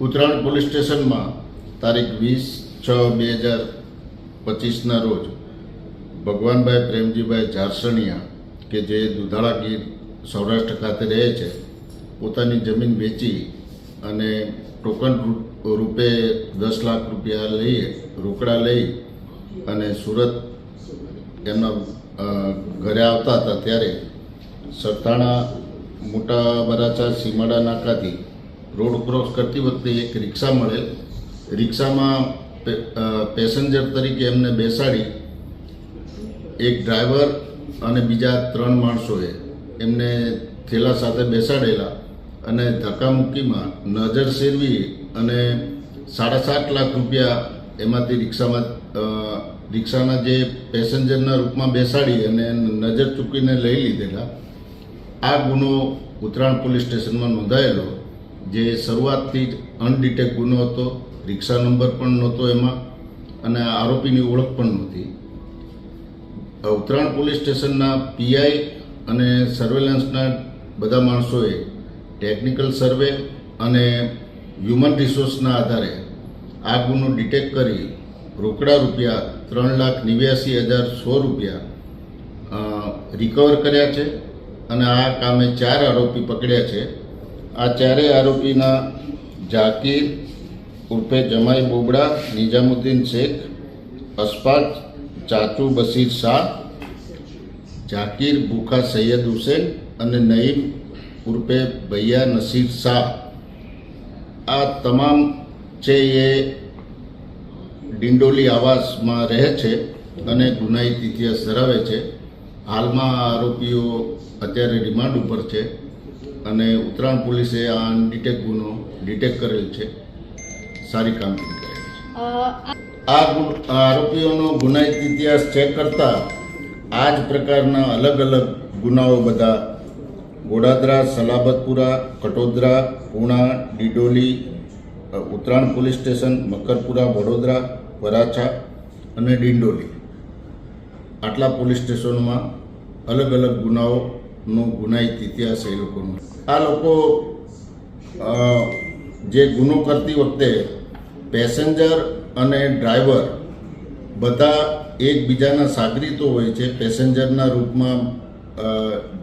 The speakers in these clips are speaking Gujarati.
ઉત્તરાયણ પોલીસ સ્ટેશનમાં તારીખ વીસ છ બે હજાર પચીસના રોજ ભગવાનભાઈ પ્રેમજીભાઈ ઝારસણિયા કે જે દુધાળા ગીર સૌરાષ્ટ્ર ખાતે રહે છે, પોતાની જમીન વેચી અને ટોકન રૂપે દસ લાખ રૂપિયા લઈ રોકડા લઈ અને સુરત એમના ઘરે આવતા હતા ત્યારે સરથાણા મોટા બરાચા સીમાડા નાકાથી રોડ ક્રોસ કરતી વખતે એક રિક્ષા મળેલ. રિક્ષામાં પેસેન્જર તરીકે એમને બેસાડી એક ડ્રાઈવર અને બીજા ત્રણ માણસોએ એમને થેલા સાથે બેસાડેલા અને ધક્કામુક્કીમાં નજર શેરવી અને સાડા સાત લાખ રૂપિયા એમાંથી રિક્ષામાં રિક્ષાના જે પેસેન્જરના રૂપમાં બેસાડી અને નજર ચૂકીને લઈ લીધેલા. આ ગુનો ઉત્તરાયણ પોલીસ સ્ટેશનમાં નોંધાયેલો જે શરૂઆતથી જ અનડિટેક ગુનો હતો, રિક્ષા નંબર પણ નહોતો એમાં, અને આરોપીની ઓળખ પણ નહોતી. ઉત્તરાયણ પોલીસ સ્ટેશનના પીઆઈ અને સર્વેલન્સના બધા માણસોએ ટેકનિકલ સર્વે અને હ્યુમન રિસોર્સના આધારે આ ગુનો ડિટેક્ટ કરી રોકડા રૂપિયા ત્રણ લાખ નેવ્યાસી હજાર સો રૂપિયા રિકવર કર્યા છે અને આ કામે ચાર આરોપી પકડ્યા છે. આ ચારેય આરોપીના જાકીર, ઉર્ફે જમાઈ બોબડા, નિઝામુદ્દીન શેખ અશફાક ચાચુ બશીર શાહ ઝાકીર ભૂખા સૈયદ હુસેન અને નઈમ, ઉર્ફે ભૈયા નસીર શાહ. આ તમામ છે એ ડિંડોલી આવાસમાં રહે છે અને ગુનાહિત ઇતિહાસ ધરાવે છે. હાલમાં આરોપીઓ અત્યારે રિમાન્ડ ઉપર છે. અને ઉત્તરાયણ પોલીસે આ ડિટેક ગુનો ડિટેક કરેલ છે. સારી કામગીરી કરેલી છે. આ આરોપીઓનો ગુનાહિત ઇતિહાસ ચેક કરતા આ જ પ્રકારના અલગ અલગ ગુનાઓ બધા ગોડાદરા સલાબતપુરા કટોદરા પૂણા ડિડોલી ઉત્તરાયણ પોલીસ સ્ટેશન મકરપુરા વડોદરા વરાછા અને ડિંડોલી. આટલા પોલીસ સ્ટેશનોમાં અલગ અલગ ગુનાઓનો ગુનાહિત ઇતિહાસ એ લોકોનો. આ લોકો જે ગુનો કરતી વખતે પેસેન્જર અને ડ્રાઈવર બધા એકબીજાના સાગરીતો હોય છે, પેસેન્જરના રૂપમાં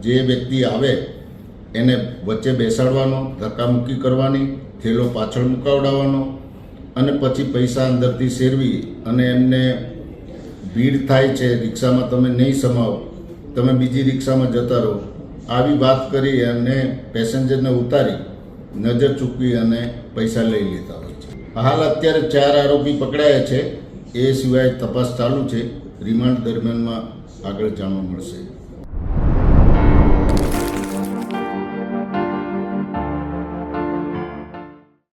જે વ્યક્તિ આવે એને વચ્ચે બેસાડવાનો, ધક્કામુક્કી કરવાની, થેલો પાછળ મુકાવડાવવાનો અને પછી પૈસા અંદરથી શેરવી અને એમને ભીડ થાય છે, રિક્ષામાં તમે નહીં સમાવો, તમે બીજી રિક્ષામાં જતા રહો આવી વાત કરી અને પેસેન્જરને ઉતારી, નજર ચૂકવી અને પૈસા લઈ લેતા હોય છે. હાલ અત્યારે ચાર આરોપી પકડાયા છે. એ સિવાય તપાસ ચાલુ છે. રિમાન્ડ દરમિયાનમાં આગળ જાણવા મળશે.